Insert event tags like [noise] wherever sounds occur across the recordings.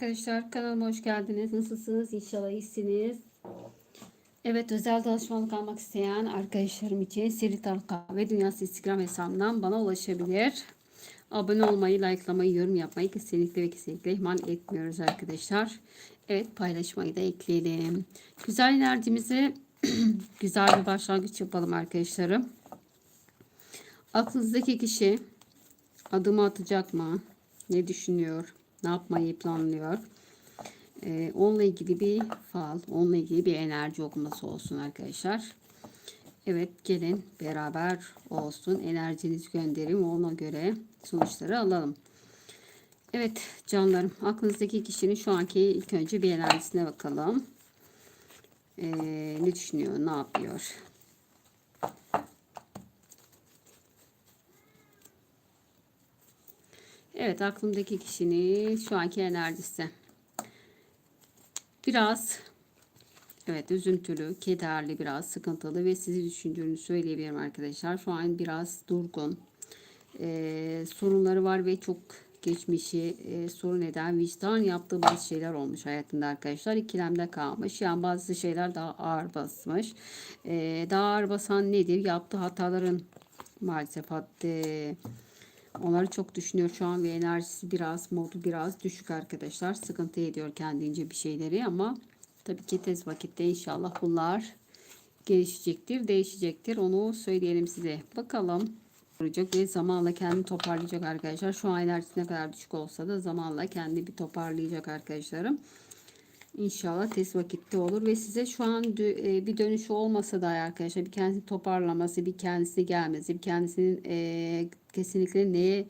arkadaşlar kanalıma hoş geldiniz. Nasılsınız? İnşallah iyisiniz. Evet özel danışmanlık almak isteyen arkadaşlarım için Seri Talka ve Dünyası Instagram hesabından bana ulaşabilir. Abone olmayı, likelamayı, yorum yapmayı kesinlikle ve kesinlikle ihmal etmiyoruz arkadaşlar. Evet paylaşmayı da ekleyelim. Güzel enerjimizi [clears throat] güzel bir başlangıç yapalım arkadaşlarım. Aklınızdaki kişi adımı atacak mı? Ne düşünüyor? Ne yapmayı planlıyor? Ee, onunla ilgili bir fal, onunla ilgili bir enerji okuması olsun arkadaşlar. Evet gelin beraber olsun. Enerjinizi gönderin. Ona göre sonuçları alalım. Evet canlarım aklınızdaki kişinin şu anki ilk önce bir enerjisine bakalım. Ee, ne düşünüyor? Ne yapıyor? Evet aklımdaki kişinin şu anki enerjisi. Biraz evet üzüntülü, kederli, biraz sıkıntılı ve sizi düşündüğünü söyleyebilirim arkadaşlar. Şu an biraz durgun. Ee, sorunları var ve çok geçmişi e, sorun eden vicdan yaptığı bazı şeyler olmuş hayatında arkadaşlar. İkilemde kalmış. Yani bazı şeyler daha ağır basmış. Ee, daha ağır basan nedir? Yaptığı hataların maalesef hatta Onları çok düşünüyor şu an ve enerjisi biraz modu biraz düşük arkadaşlar. Sıkıntı ediyor kendince bir şeyleri ama tabii ki tez vakitte inşallah bunlar gelişecektir, değişecektir. Onu söyleyelim size. Bakalım olacak ve zamanla kendini toparlayacak arkadaşlar. Şu an enerjisi ne kadar düşük olsa da zamanla kendi bir toparlayacak arkadaşlarım. İnşallah tez vakitte olur. Ve size şu an e, bir dönüşü olmasa da arkadaşlar bir kendisini toparlaması, bir kendisine gelmesi, bir kendisinin e, kesinlikle neye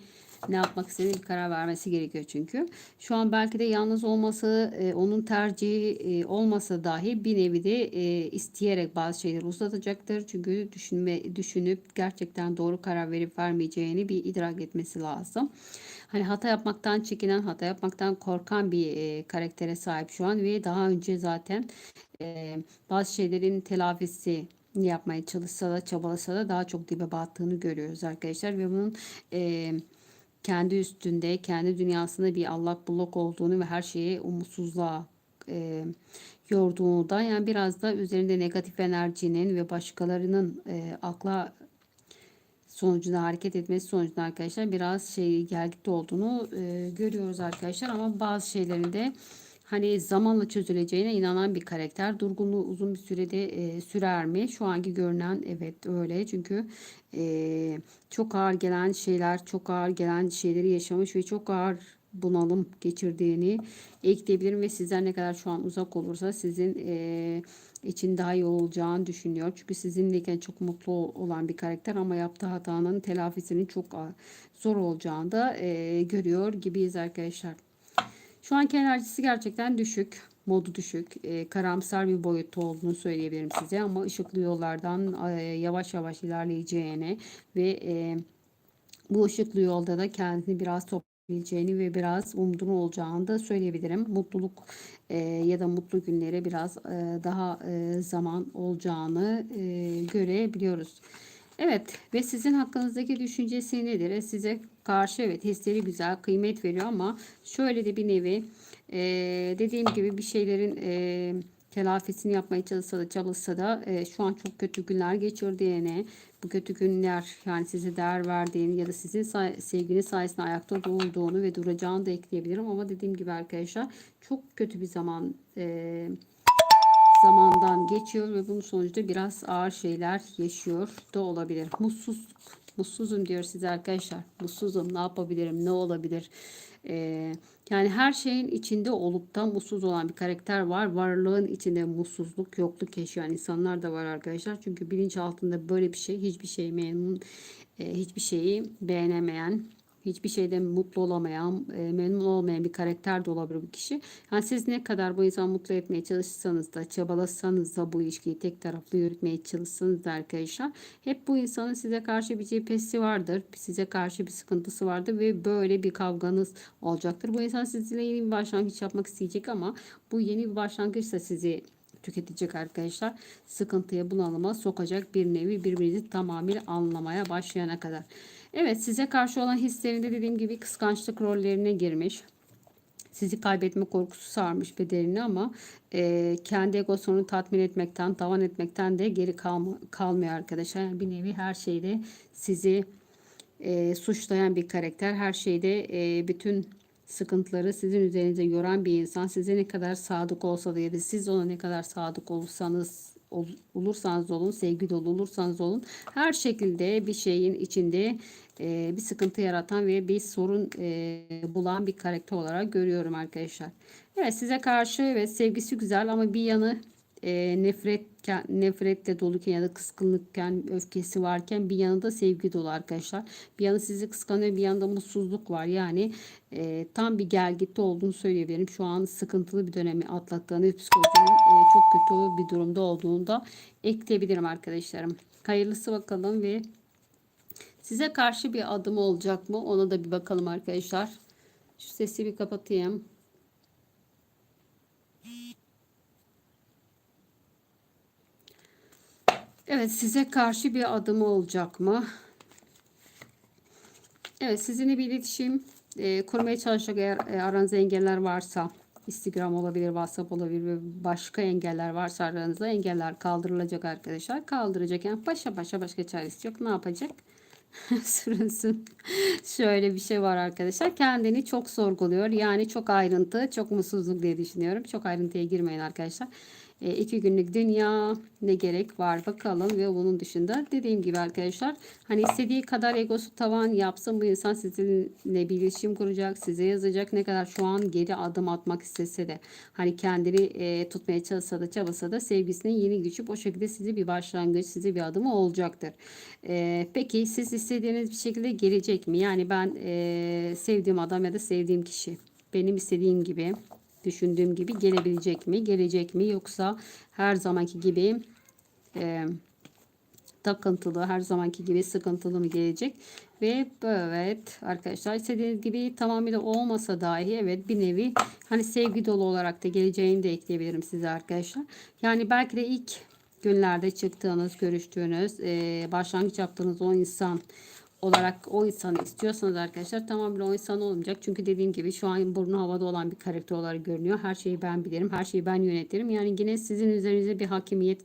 ne yapmak istediğine bir karar vermesi gerekiyor çünkü. Şu an belki de yalnız olması, e, onun tercihi olmasa dahi bir nevi de isteyerek bazı şeyleri uzatacaktır. Çünkü düşünme, düşünüp gerçekten doğru karar verip vermeyeceğini bir idrak etmesi lazım hani hata yapmaktan çekinen, hata yapmaktan korkan bir e, karaktere sahip şu an ve daha önce zaten e, bazı şeylerin telafisi yapmaya çalışsa da çabalasa da daha çok dibe battığını görüyoruz arkadaşlar ve bunun e, kendi üstünde, kendi dünyasında bir allak bullak olduğunu ve her şeye umutsuzluğa e, yorduğunu da yani biraz da üzerinde negatif enerjinin ve başkalarının e, akla sonucunda hareket etmesi sonucunda arkadaşlar biraz şey gelgitli olduğunu e, görüyoruz arkadaşlar. Ama bazı şeylerin de hani zamanla çözüleceğine inanan bir karakter. Durgunluğu uzun bir sürede e, sürer mi? Şu anki görünen evet öyle. Çünkü e, çok ağır gelen şeyler, çok ağır gelen şeyleri yaşamış ve çok ağır bunalım geçirdiğini ekleyebilirim ve sizler ne kadar şu an uzak olursa sizin e, için daha iyi olacağını düşünüyor. Çünkü sizinleyken çok mutlu olan bir karakter ama yaptığı hatanın telafisinin çok zor olacağını da e, görüyor gibiyiz arkadaşlar. Şu anki enerjisi gerçekten düşük. Modu düşük. E, karamsar bir boyutta olduğunu söyleyebilirim size. Ama ışıklı yollardan e, yavaş yavaş ilerleyeceğini ve e, bu ışıklı yolda da kendini biraz top bileceğini ve biraz umduğun olacağını da söyleyebilirim. Mutluluk e, ya da mutlu günlere biraz e, daha e, zaman olacağını e, görebiliyoruz. Evet ve sizin hakkınızdaki düşüncesi nedir? E, size karşı evet hisleri güzel, kıymet veriyor ama şöyle de bir nevi e, dediğim gibi bir şeylerin e, telafisini yapmaya çalışsa da çalışsa da e, şu an çok kötü günler geçirdiğini, bu kötü günler yani size değer verdiğini ya da sizin say- sevginiz sayesinde ayakta durduğunu ve duracağını da ekleyebilirim. Ama dediğim gibi arkadaşlar çok kötü bir zaman e, zamandan geçiyor ve bunun sonucunda biraz ağır şeyler yaşıyor da olabilir. Mutsuz, mutsuzum diyor size arkadaşlar. Mutsuzum ne yapabilirim ne olabilir ee, yani her şeyin içinde olup da mutsuz olan bir karakter var. Varlığın içinde mutsuzluk, yokluk yaşayan insanlar da var arkadaşlar. Çünkü bilinç altında böyle bir şey, hiçbir şey memnun, e, hiçbir şeyi beğenemeyen, hiçbir şeyden mutlu olamayan, e, memnun olmayan bir karakter de olabilir bu kişi. Yani siz ne kadar bu insanı mutlu etmeye çalışsanız da, çabalasanız da bu ilişkiyi tek taraflı yürütmeye çalışsanız da arkadaşlar hep bu insanın size karşı bir cephesi vardır. Size karşı bir sıkıntısı vardır ve böyle bir kavganız olacaktır. Bu insan sizinle yeni bir başlangıç yapmak isteyecek ama bu yeni bir başlangıçsa sizi tüketecek arkadaşlar. Sıkıntıya bunalıma sokacak bir nevi birbirinizi tamamıyla anlamaya başlayana kadar. Evet size karşı olan hislerinde dediğim gibi kıskançlık rollerine girmiş. sizi kaybetme korkusu sarmış bedenini ama e, kendi egosunu tatmin etmekten, tavan etmekten de geri kalma, kalmıyor arkadaşlar. Yani bir nevi her şeyde sizi e, suçlayan bir karakter. Her şeyde e, bütün sıkıntıları sizin üzerinize yoran bir insan. Size ne kadar sadık olsa da ya da siz ona ne kadar sadık olursanız ol, olursanız olun, sevgi dolu olursanız olun. Her şekilde bir şeyin içinde e, bir sıkıntı yaratan ve bir sorun e, bulan bir karakter olarak görüyorum arkadaşlar. Evet size karşı ve sevgisi güzel ama bir yanı e, nefret nefretle doluken ya da kıskınlıkken, öfkesi varken bir yanında sevgi dolu arkadaşlar. Bir yanı sizi kıskanıyor, bir yanında mutsuzluk var. Yani e, tam bir gelgitte olduğunu söyleyebilirim. Şu an sıkıntılı bir dönemi atlattığını, psikolojinin e, çok kötü bir durumda olduğunu da ekleyebilirim arkadaşlarım. Hayırlısı bakalım ve size karşı bir adım olacak mı? Ona da bir bakalım arkadaşlar. Şu sesi bir kapatayım. Evet size karşı bir adım olacak mı? Evet sizinle bir iletişim e, kurmaya çalışacak eğer e, aranızda engeller varsa Instagram olabilir, WhatsApp olabilir ve başka engeller varsa aranızda engeller kaldırılacak arkadaşlar. Kaldıracak yani paşa paşa başka çaresi yok. Ne yapacak? [laughs] Sürünsün. Şöyle bir şey var arkadaşlar. Kendini çok sorguluyor. Yani çok ayrıntı, çok mutsuzluk diye düşünüyorum. Çok ayrıntıya girmeyin arkadaşlar. E, iki günlük dünya ne gerek var bakalım ve bunun dışında dediğim gibi arkadaşlar hani istediği kadar egosu tavan yapsın bu insan sizinle bir iletişim kuracak size yazacak ne kadar şu an geri adım atmak istese de hani kendini e, tutmaya çalışsa da çabasa da sevgisinin yeni gücü o şekilde sizi bir başlangıç size bir adımı olacaktır. E, peki siz istediğiniz bir şekilde gelecek mi? Yani ben e, sevdiğim adam ya da sevdiğim kişi benim istediğim gibi düşündüğüm gibi gelebilecek mi? Gelecek mi? Yoksa her zamanki gibi e, takıntılı, her zamanki gibi sıkıntılı mı gelecek? Ve evet arkadaşlar istediğiniz gibi tamamıyla olmasa dahi evet bir nevi hani sevgi dolu olarak da geleceğini de ekleyebilirim size arkadaşlar. Yani belki de ilk günlerde çıktığınız, görüştüğünüz, e, başlangıç yaptığınız o insan olarak o insanı istiyorsanız arkadaşlar tamamen o insan olmayacak. Çünkü dediğim gibi şu an burnu havada olan bir karakter olarak görünüyor. Her şeyi ben bilirim. Her şeyi ben yönetirim. Yani yine sizin üzerinize bir hakimiyet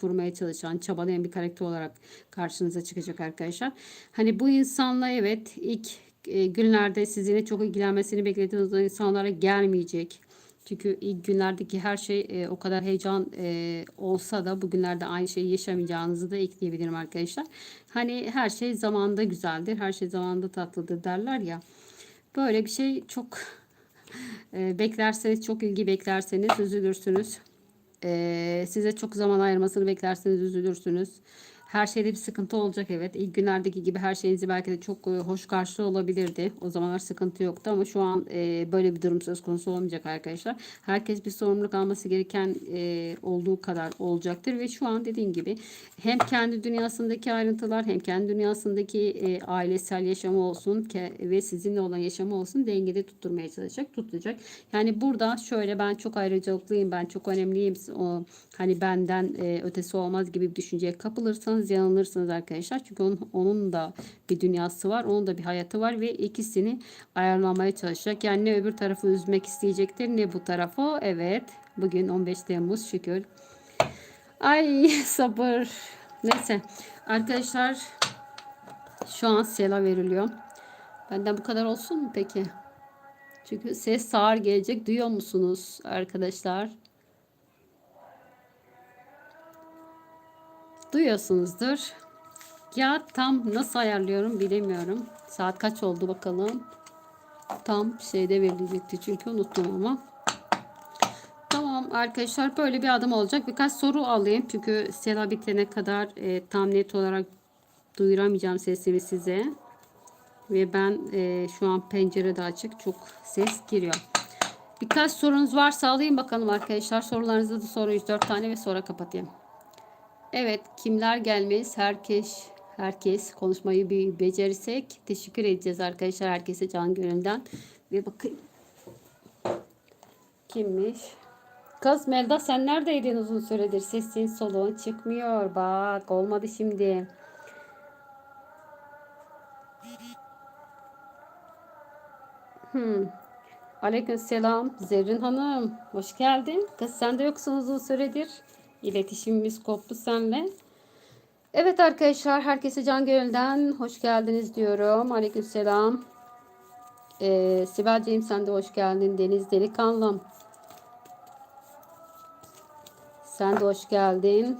kurmaya çalışan, çabalayan bir karakter olarak karşınıza çıkacak arkadaşlar. Hani bu insanla evet ilk e, günlerde sizinle çok ilgilenmesini beklediğiniz insanlara gelmeyecek çünkü ilk günlerdeki her şey e, o kadar heyecan e, olsa da bugünlerde aynı şeyi yaşamayacağınızı da ekleyebilirim arkadaşlar. Hani her şey zamanda güzeldir, her şey zamanda tatlıdır derler ya. Böyle bir şey çok e, beklerseniz, çok ilgi beklerseniz üzülürsünüz. E, size çok zaman ayırmasını beklerseniz üzülürsünüz. Her şeyde bir sıkıntı olacak evet. İlk günlerdeki gibi her şeyinizi belki de çok e, hoş karşı olabilirdi. O zamanlar sıkıntı yoktu ama şu an e, böyle bir durum söz konusu olmayacak arkadaşlar. Herkes bir sorumluluk alması gereken e, olduğu kadar olacaktır ve şu an dediğim gibi hem kendi dünyasındaki ayrıntılar hem kendi dünyasındaki ailesel yaşamı olsun ve sizinle olan yaşamı olsun dengede tutturmaya çalışacak, tutacak. Yani burada şöyle ben çok ayrıcalıklıyım, ben çok önemliyim. O, hani benden ötesi olmaz gibi bir düşünceye kapılırsanız yanılırsınız arkadaşlar. Çünkü onun, onun da bir dünyası var. Onun da bir hayatı var ve ikisini ayarlamaya çalışacak. Yani ne öbür tarafı üzmek isteyecektir ne bu tarafı. Evet. Bugün 15 Temmuz şükür. Ay [laughs] sabır. Neyse. Arkadaşlar şu an sela veriliyor. Benden bu kadar olsun mu peki? Çünkü ses sağır gelecek. Duyuyor musunuz arkadaşlar? Duyuyorsunuzdur. Ya tam nasıl ayarlıyorum bilemiyorum. Saat kaç oldu bakalım. Tam şeyde verilecekti çünkü unuttum ama. Tamam arkadaşlar böyle bir adım olacak. Birkaç soru alayım. Çünkü Sela bitene kadar e, tam net olarak duyuramayacağım sesimi size. Ve ben e, şu an pencere de açık. Çok ses giriyor. Birkaç sorunuz varsa alayım bakalım arkadaşlar. Sorularınızı da sorun 3-4 tane ve sonra kapatayım. Evet kimler gelmeyiz? Herkes herkes konuşmayı bir becerirsek teşekkür edeceğiz arkadaşlar herkese can gönülden. Ve bakayım. Kimmiş? Kız Melda sen neredeydin uzun süredir? Sesin soluğun çıkmıyor. Bak olmadı şimdi. Hmm. Aleykümselam Zerrin Hanım. Hoş geldin. Kız sen de yoksun uzun süredir. İletişimimiz koptu seninle. Evet arkadaşlar herkese can gönülden hoş geldiniz diyorum. Aleykümselam. Ee, Sibel'ciğim sen de hoş geldin. Deniz Delikanlım. Sen de hoş geldin.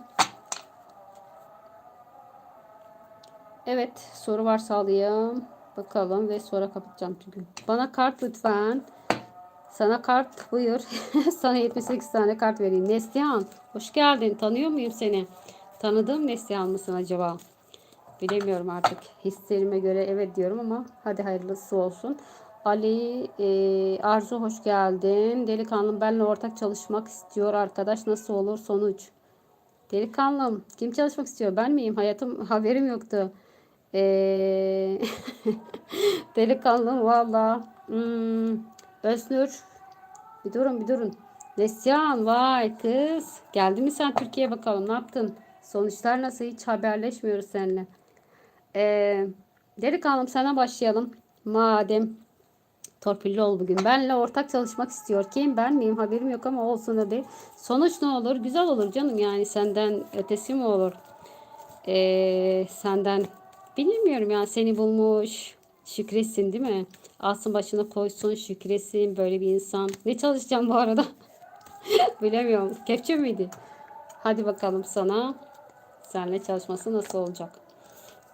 Evet soru varsa alayım. Bakalım ve sonra kapatacağım çünkü. Bana kart lütfen. Sana kart buyur. [laughs] Sana 78 tane kart vereyim. Neslihan hoş geldin. Tanıyor muyum seni? Tanıdığım Neslihan mısın acaba? Bilemiyorum artık. Hislerime göre evet diyorum ama hadi hayırlısı olsun. Ali e, Arzu hoş geldin. Delikanlım benimle ortak çalışmak istiyor arkadaş. Nasıl olur sonuç? Delikanlım kim çalışmak istiyor? Ben miyim? Hayatım [laughs] haberim yoktu. Ee, [laughs] delikanlım valla. Hmm, Öznur. Bir durun bir durun. Neslihan vay kız. Geldi mi sen Türkiye'ye bakalım ne yaptın? Sonuçlar nasıl? Hiç haberleşmiyoruz seninle. Ee, delikanlım sana başlayalım. Madem torpilli ol bugün. Benle ortak çalışmak istiyor. Kim ben miyim haberim yok ama olsun hadi. Sonuç ne olur? Güzel olur canım yani senden ötesi mi olur? Ee, senden bilmiyorum ya seni bulmuş. Şükretsin değil mi? Alsın başına koysun şükretsin böyle bir insan. Ne çalışacağım bu arada? [laughs] Bilemiyorum. Kepçe miydi? Hadi bakalım sana. Seninle çalışması nasıl olacak?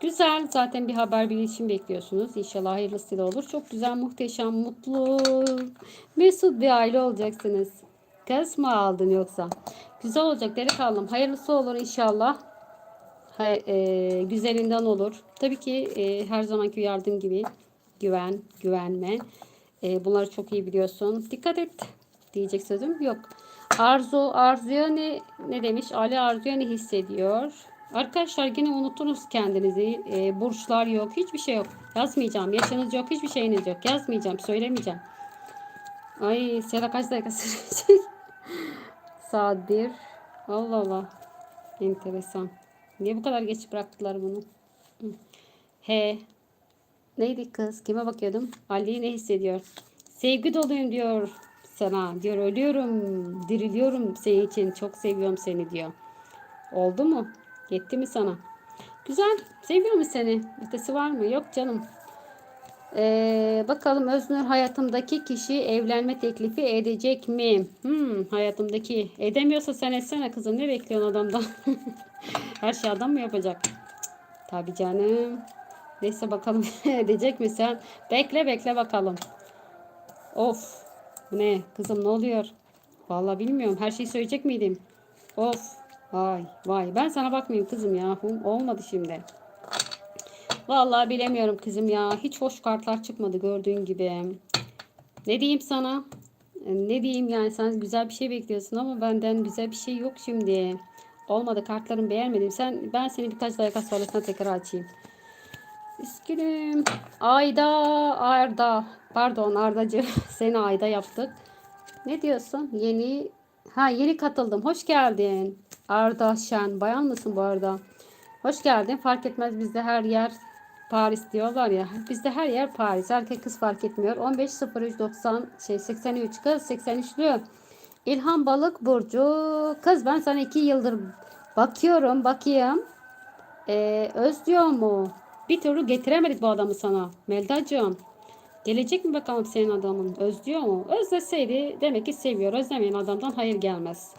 Güzel. Zaten bir haber bilişim bekliyorsunuz. İnşallah hayırlısıyla olur. Çok güzel, muhteşem, mutlu, mesut bir aile olacaksınız. Kız mı aldın yoksa? Güzel olacak delikanlım. Hayırlısı olur inşallah. Ha, e, güzelinden olur. Tabii ki e, her zamanki yardım gibi güven, güvenme. E, bunları çok iyi biliyorsun. Dikkat et diyecek sözüm yok. Arzu, Arzu'ya ne, ne demiş? Ali Arzu'ya ne hissediyor? Arkadaşlar yine unuturuz kendinizi. E, burçlar yok. Hiçbir şey yok. Yazmayacağım. Yaşınız yok. Hiçbir şeyiniz yok. Yazmayacağım. Söylemeyeceğim. Ay Seda kaç dakika [laughs] sürecek? Saat 1. Allah Allah. Enteresan. Niye bu kadar geç bıraktılar bunu? He. Neydi kız? Kime bakıyordum? Ali ne hissediyor? Sevgi doluyum diyor sana. Diyor ölüyorum. Diriliyorum senin için. Çok seviyorum seni diyor. Oldu mu? Yetti mi sana? Güzel. Seviyor mu seni? Ötesi var mı? Yok canım. Ee, bakalım Öznur hayatımdaki kişi evlenme teklifi edecek mi? Hmm, hayatımdaki edemiyorsa sen etsene kızım. Ne bekliyorsun adamdan? [laughs] Her şey adam mı yapacak? Tabii canım. Neyse bakalım [laughs] edecek mi sen? Bekle bekle bakalım. Of. Ne? Kızım ne oluyor? Vallahi bilmiyorum. Her şeyi söyleyecek miydim? Of. Vay vay. Ben sana bakmayayım kızım ya. Olmadı şimdi. Vallahi bilemiyorum kızım ya. Hiç hoş kartlar çıkmadı gördüğün gibi. Ne diyeyim sana? Ne diyeyim yani sen güzel bir şey bekliyorsun ama benden güzel bir şey yok şimdi. Olmadı kartlarımı beğenmedim. Sen ben seni birkaç dakika sonrasında tekrar açayım. Üzgünüm. Ayda, Arda. Pardon Ardacı. [laughs] Seni Ayda yaptık. Ne diyorsun? Yeni Ha yeni katıldım. Hoş geldin. Arda Şen. Bayan mısın bu arada? Hoş geldin. Fark etmez bizde her yer Paris diyorlar ya. Bizde her yer Paris. Erkek kız fark etmiyor. 15 03 90 şey 83 kız 83'lü. İlhan Balık Burcu. Kız ben sana iki yıldır bakıyorum. Bakayım. Ee, özlüyor mu? Bir türlü getiremedik bu adamı sana. Meldacığım. Gelecek mi bakalım senin adamın? Özlüyor mu? Özleseydi demek ki seviyor. Özlemeyen adamdan hayır gelmez.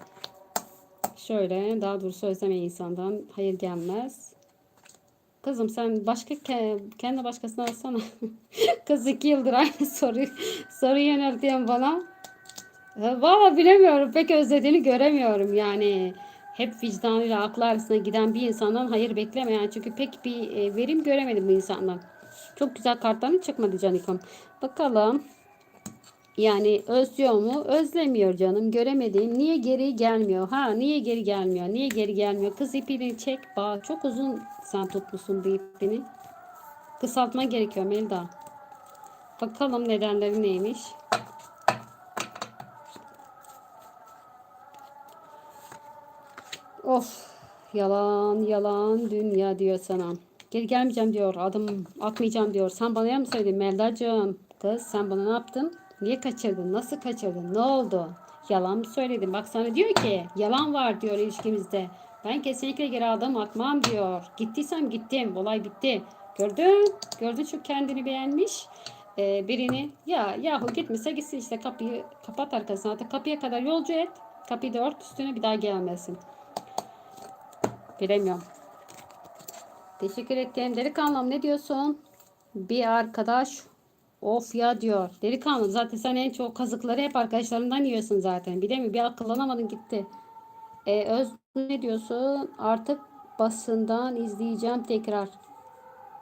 Şöyle daha doğrusu özlemeyen insandan hayır gelmez. Kızım sen başka kendi başkasına alsana. [laughs] Kız iki yıldır aynı soruyu soru yöneltiyorsun bana. Valla bilemiyorum. Pek özlediğini göremiyorum yani. Hep vicdanıyla aklı arasında giden bir insandan hayır bekleme yani. Çünkü pek bir e, verim göremedim bu insandan. Çok güzel kartların çıkmadı Canikom. Bakalım. Yani özlüyor mu? Özlemiyor canım. Göremediğim. Niye geri gelmiyor? Ha niye geri gelmiyor? Niye geri gelmiyor? Kız ipini çek. Bak çok uzun sen tutmuşsun bu ipini. Kısaltma gerekiyor Melda. Bakalım nedenleri neymiş. Of. Yalan yalan dünya diyor sana. Geri gelmeyeceğim diyor. Adım atmayacağım diyor. Sen bana ya mı söyledin Melda'cığım? Kız sen bana ne yaptın? Niye kaçırdın? Nasıl kaçırdın? Ne oldu? Yalan mı söyledin? Bak sana diyor ki yalan var diyor ilişkimizde. Ben kesinlikle geri adım atmam diyor. Gittiysem gittim. Olay bitti. Gördün? Gördün çok kendini beğenmiş. Ee, birini ya yahu gitmişse gitsin işte kapıyı kapat arkasına. Hatta kapıya kadar yolcu et. Kapıyı da ört üstüne bir daha gelmesin. Bilemiyorum. Teşekkür ettim. Delikanlım ne diyorsun? Bir arkadaş of ya diyor. Delikanlı zaten sen en çok kazıkları hep arkadaşlarından yiyorsun zaten. Bir de mi bir akıllanamadın gitti. Ee, Öz ne diyorsun? Artık basından izleyeceğim tekrar.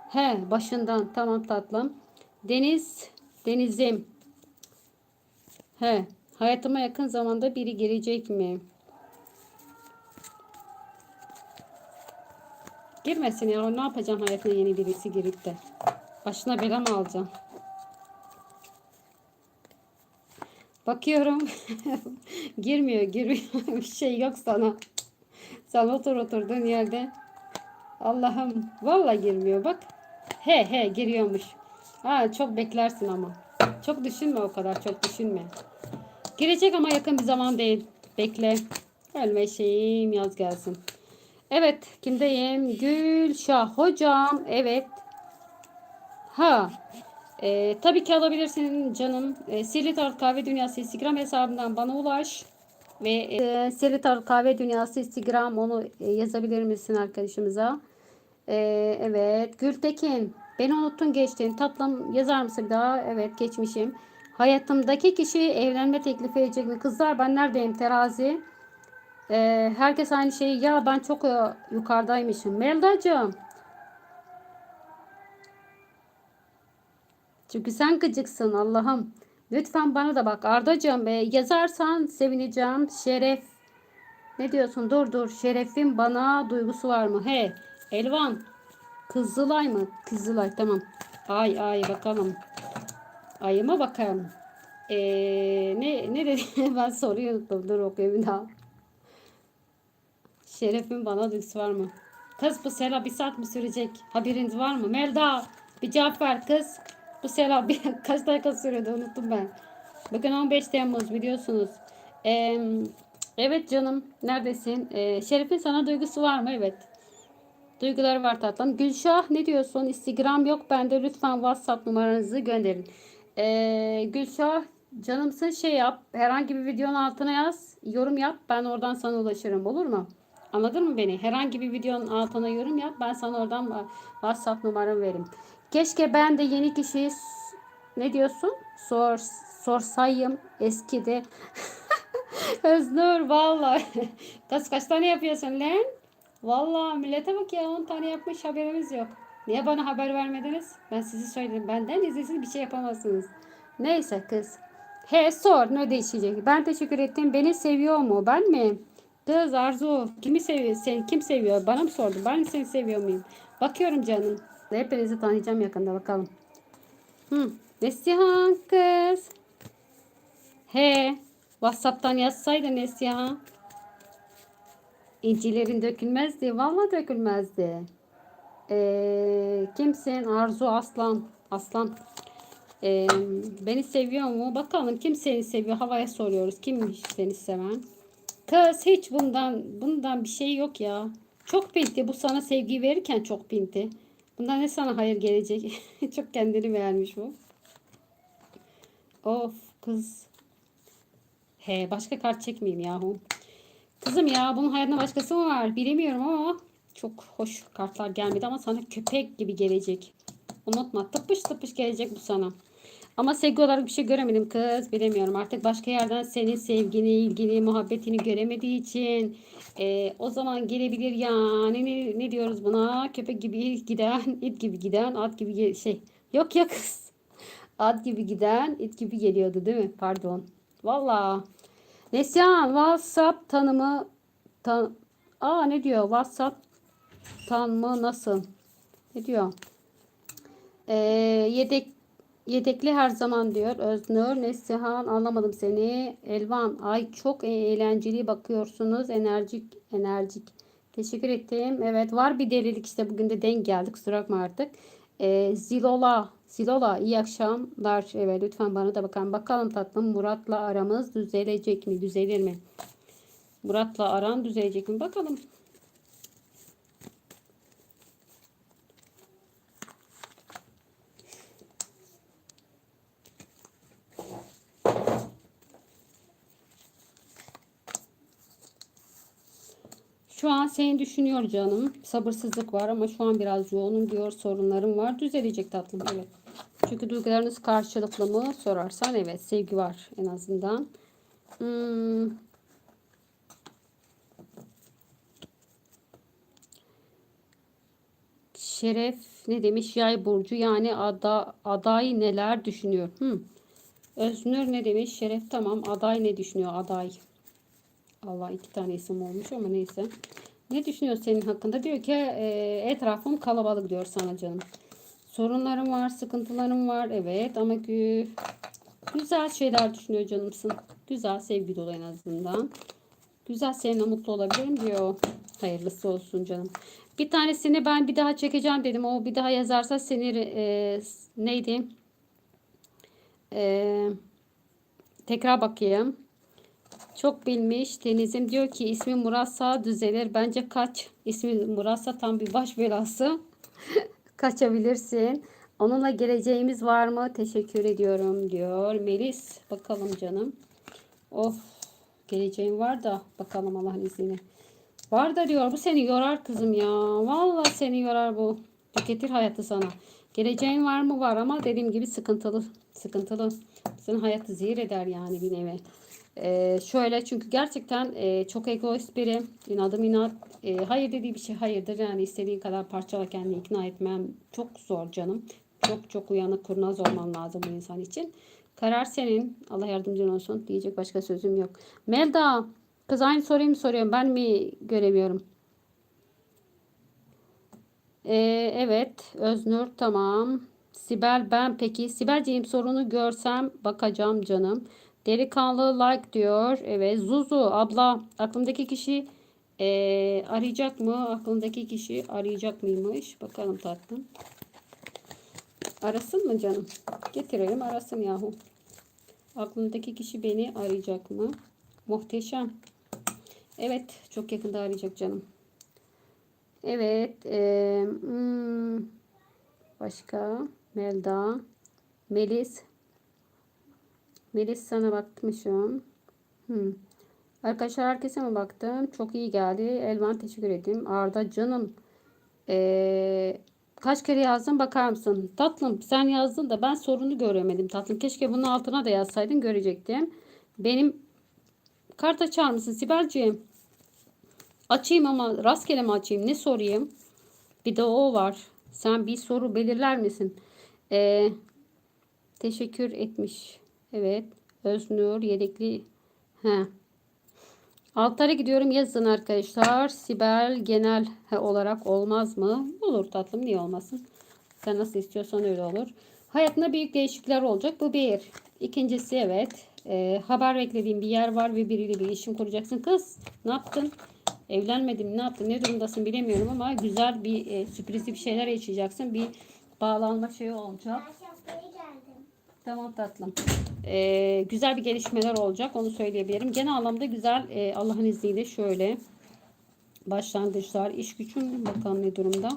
He başından tamam tatlım. Deniz denizim. He hayatıma yakın zamanda biri girecek mi? Girmesin ya. Ne yapacaksın hayatına yeni birisi girip de? Başına bela mı alacaksın? Bakıyorum. [laughs] girmiyor, girmiyor. [laughs] Bir şey yok sana. Sen otur oturduğun yerde. Allah'ım. Vallahi girmiyor bak. He he giriyormuş. Ha çok beklersin ama. Çok düşünme o kadar çok düşünme. Girecek ama yakın bir zaman değil. Bekle. Ölme şeyim yaz gelsin. Evet kimdeyim? Gülşah hocam. Evet. Ha. Ee, tabii ki alabilirsin canım. E, Sirli Tarot Kahve Dünyası Instagram hesabından bana ulaş. Ve e, Sirli Tarot Kahve Dünyası Instagram onu e, yazabilir misin arkadaşımıza? E, evet. Gültekin. Beni unuttun geçtin. Tatlım yazar mısın bir daha? Evet geçmişim. Hayatımdaki kişi evlenme teklifi edecek mi? Kızlar ben neredeyim? Terazi. Ee, herkes aynı şeyi ya ben çok e, yukarıdaymışım. Meldacığım. Çünkü sen gıcıksın Allah'ım. Lütfen bana da bak Ardacığım e, yazarsan sevineceğim. Şeref. Ne diyorsun? Dur dur. Şerefin bana duygusu var mı? He. Elvan. Kızılay mı? Kızılay tamam. Ay ay bakalım. Ayıma bakalım. Ee, ne ne dedi? [laughs] ben soruyu unuttum. Dur okuyayım daha. Şerefin bana duygusu var mı? Kız bu sela bir saat mi sürecek? Haberiniz var mı? Melda bir cevap ver kız. Bu sela bir, [laughs] kaç dakika sürüyordu unuttum ben. Bugün 15 Temmuz biliyorsunuz. Ee, evet canım neredesin? Ee, Şerefin sana duygusu var mı? Evet. Duyguları var tatlım. Gülşah ne diyorsun? Instagram yok bende. Lütfen WhatsApp numaranızı gönderin. Ee, Gülşah canımsın şey yap. Herhangi bir videonun altına yaz. Yorum yap. Ben oradan sana ulaşırım. Olur mu? Anladın mı beni? Herhangi bir videonun altına yorum yap. Ben sana oradan WhatsApp numaramı veririm. Keşke ben de yeni kişiyi ne diyorsun? Sor sorsayım eskide. [laughs] Öznur vallahi. [laughs] Kız kaç tane yapıyorsun lan? Vallahi millete bak ya 10 tane yapmış haberimiz yok. Niye bana haber vermediniz? Ben sizi söyledim. Benden izinsiz bir şey yapamazsınız. Neyse kız. He sor ne değişecek? Ben teşekkür ettim. Beni seviyor mu? Ben mi? Kız Arzu kimi seviyor? Sen kim seviyor? Bana mı sordun? Ben seni seviyor muyum? Bakıyorum canım. Hepinizi tanıyacağım yakında bakalım. Hı. Neslihan kız. He. Whatsapp'tan yazsaydın Neslihan. İncilerin dökülmezdi. Vallahi dökülmezdi. Ee, kimsin? Arzu Aslan. Aslan. Ee, beni seviyor mu? Bakalım kim seni seviyor? Havaya soruyoruz. Kimmiş seni seven? Kız hiç bundan bundan bir şey yok ya. Çok pinti. Bu sana sevgi verirken çok pinti. Bundan ne sana hayır gelecek? [laughs] çok kendini beğenmiş bu. Of kız. He başka kart çekmeyeyim yahu. Kızım ya bunun hayatında başkası mı var? Bilemiyorum ama çok hoş kartlar gelmedi ama sana köpek gibi gelecek. Unutma tıpış tıpış gelecek bu sana. Ama sevgi olarak bir şey göremedim kız. Bilemiyorum artık başka yerden senin sevgini, ilgini, muhabbetini göremediği için e, o zaman gelebilir yani ne, ne diyoruz buna? Köpek gibi giden, it gibi giden, at gibi şey. Yok ya [laughs] kız. At gibi giden, it gibi geliyordu değil mi? Pardon. Valla. Neslihan WhatsApp tanımı tan Aa ne diyor? WhatsApp tanımı nasıl? Ne diyor? Ee, yedek Yedekli her zaman diyor Öznur. Neslihan anlamadım seni. Elvan ay çok e- eğlenceli bakıyorsunuz. Enerjik enerjik. Teşekkür ettim. Evet var bir delilik işte bugün de denk geldik. Kusura bakma artık. Ee, Zilola Silola iyi akşamlar. Evet lütfen bana da bakın. Bakalım tatlım Murat'la aramız düzelecek mi? Düzelir mi? Murat'la aran düzelecek mi? Bakalım. Şu an seni düşünüyor canım. Sabırsızlık var ama şu an biraz yoğunum diyor. Sorunlarım var. Düzelecek tatlım. Evet. Çünkü duygularınız karşılıklı mı sorarsan evet. Sevgi var en azından. Hmm. Şeref ne demiş? Yay burcu yani ada, aday neler düşünüyor? Hmm. Öznur ne demiş? Şeref tamam. Aday ne düşünüyor? Aday. Allah iki tane isim olmuş ama neyse. Ne düşünüyor senin hakkında? Diyor ki e, etrafım kalabalık diyor sana canım. Sorunlarım var, sıkıntılarım var. Evet ama gü güzel şeyler düşünüyor canımsın. Güzel, sevgi dolu en azından. Güzel, seninle mutlu olabilirim diyor. Hayırlısı olsun canım. Bir tanesini ben bir daha çekeceğim dedim. O bir daha yazarsa seni e, neydi? E, tekrar bakayım. Çok bilmiş. Deniz'im diyor ki ismi Muratsa düzelir. Bence kaç. İsmi Muratsa tam bir baş belası. [laughs] Kaçabilirsin. Onunla geleceğimiz var mı? Teşekkür ediyorum diyor. Melis bakalım canım. Of geleceğim var da bakalım Allah'ın izniyle. Var da diyor bu seni yorar kızım ya. Vallahi seni yorar bu. Tüketir hayatı sana. Geleceğin var mı? Var ama dediğim gibi sıkıntılı. Sıkıntılı. Senin hayatı zehir eder yani bir nevi. Ee, şöyle çünkü gerçekten e, çok egoist biri. İnadım inat. E, hayır dediği bir şey hayırdır. Yani istediğin kadar parçala kendini ikna etmem çok zor canım. Çok çok uyanık kurnaz olman lazım bu insan için. Karar senin. Allah yardımcın olsun. Diyecek başka sözüm yok. Melda kız aynı soruyu mu soruyorum? Ben mi göremiyorum? Ee, evet. Öznur tamam. Sibel ben peki. Sibelciğim sorunu görsem bakacağım canım. Delikanlı like diyor. Evet. Zuzu abla aklımdaki kişi e, arayacak mı? Aklındaki kişi arayacak mıymış? Bakalım tatlım. Arasın mı canım? Getirelim arasın yahu. Aklındaki kişi beni arayacak mı? Muhteşem. Evet. Çok yakında arayacak canım. Evet. E, hmm, başka? Melda. Melis. Melis sana bakmışım. Hmm. Arkadaşlar herkese mi baktım? Çok iyi geldi. Elvan teşekkür ederim. Arda canım. Ee, kaç kere yazdım bakar mısın? Tatlım sen yazdın da ben sorunu göremedim tatlım. Keşke bunun altına da yazsaydın görecektim. Benim kart açar mısın Sibelciğim? Açayım ama rastgele mi açayım? Ne sorayım? Bir de o var. Sen bir soru belirler misin? Ee, teşekkür etmiş. Evet. Öznur yedekli. He. Altlara gidiyorum yazın arkadaşlar. Sibel genel olarak olmaz mı? Olur tatlım niye olmasın? Sen nasıl istiyorsan öyle olur. Hayatında büyük değişiklikler olacak. Bu bir. İkincisi evet. E, haber beklediğim bir yer var ve biriyle bir ilişkim kuracaksın. Kız ne yaptın? Evlenmedim ne yaptın? Ne durumdasın bilemiyorum ama güzel bir e, sürprizli bir şeyler yaşayacaksın. Bir bağlanma şeyi olacak. Tamam tatlım. Ee, güzel bir gelişmeler olacak. Onu söyleyebilirim. Genel anlamda güzel. E, Allah'ın izniyle şöyle. Başlangıçlar. iş gücün bakalım ne durumda.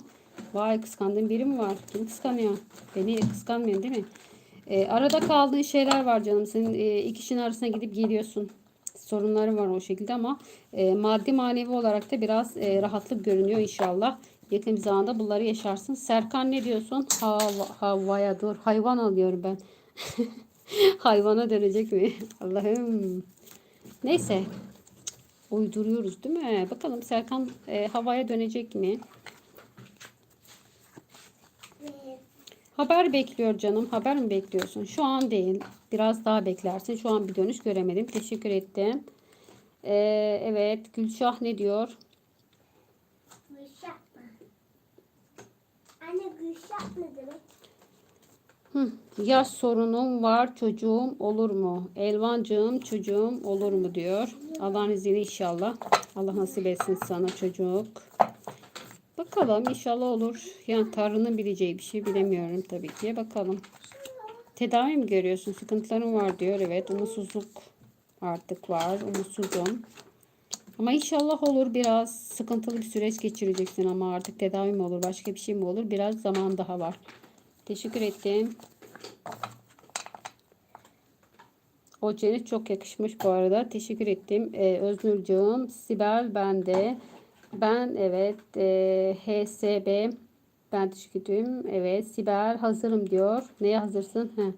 Vay kıskandığın biri mi var? Kim kıskanıyor? Beni kıskanmıyorsun değil mi? E, arada kaldığın şeyler var canım. Senin e, iki kişinin arasına gidip geliyorsun. Sorunların var o şekilde ama e, maddi manevi olarak da biraz e, rahatlık görünüyor inşallah. Yakın bir zamanda bunları yaşarsın. Serkan ne diyorsun? Hava, havaya dur. Hayvan alıyorum ben. [laughs] Hayvana dönecek mi? Allah'ım. Neyse. Uyduruyoruz değil mi? Bakalım Serkan e, havaya dönecek mi? Haber bekliyor canım. Haber mi bekliyorsun? Şu an değil. Biraz daha beklersin. Şu an bir dönüş göremedim. Teşekkür ettim. Ee, evet. Gülşah ne diyor? Gülşah mı? Anne Gülşah ne demek? Hı, yaş sorunum var çocuğum olur mu? Elvancığım çocuğum olur mu diyor. Allah'ın izniyle inşallah. Allah nasip etsin sana çocuk. Bak Bakalım inşallah olur. Yani Tanrı'nın bileceği bir şey bilemiyorum tabii ki. Bakalım. Tedavi mi görüyorsun? Sıkıntıların var diyor. Evet umutsuzluk artık var. Umutsuzum. Ama inşallah olur. Biraz sıkıntılı bir süreç geçireceksin ama artık tedavi mi olur? Başka bir şey mi olur? Biraz zaman daha var. Teşekkür ettim. O cennet çok yakışmış bu arada. Teşekkür ettim. Ee, Öznurcuğum, Sibel bende. Ben evet e, HSB ben teşekkür ederim. Evet Sibel hazırım diyor. Neye hazırsın? Heh.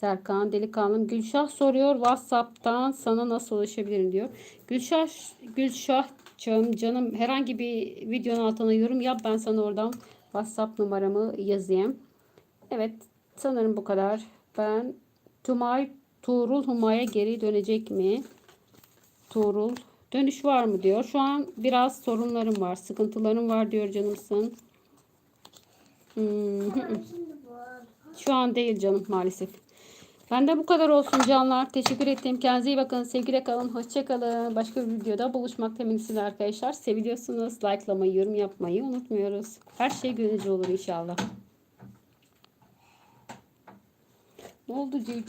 Serkan delikanlım Gülşah soruyor WhatsApp'tan sana nasıl ulaşabilirim diyor. Gülşah Gülşah'cığım canım herhangi bir videonun altına yorum yap ben sana oradan WhatsApp numaramı yazayım. Evet sanırım bu kadar. Ben Tumay Tuğrul Humay'a geri dönecek mi? Tuğrul dönüş var mı diyor. Şu an biraz sorunlarım var. Sıkıntılarım var diyor canımsın. Hmm. [laughs] Şu an değil canım maalesef. Bende bu kadar olsun canlar. Teşekkür ettim. Kendinize iyi bakın. Sevgiyle kalın. Hoşça kalın. Başka bir videoda buluşmak temennisiyle arkadaşlar. Seviliyorsunuz. Likelamayı, yorum yapmayı unutmuyoruz. Her şey gönüllü olur inşallah. Ne oldu Civciv?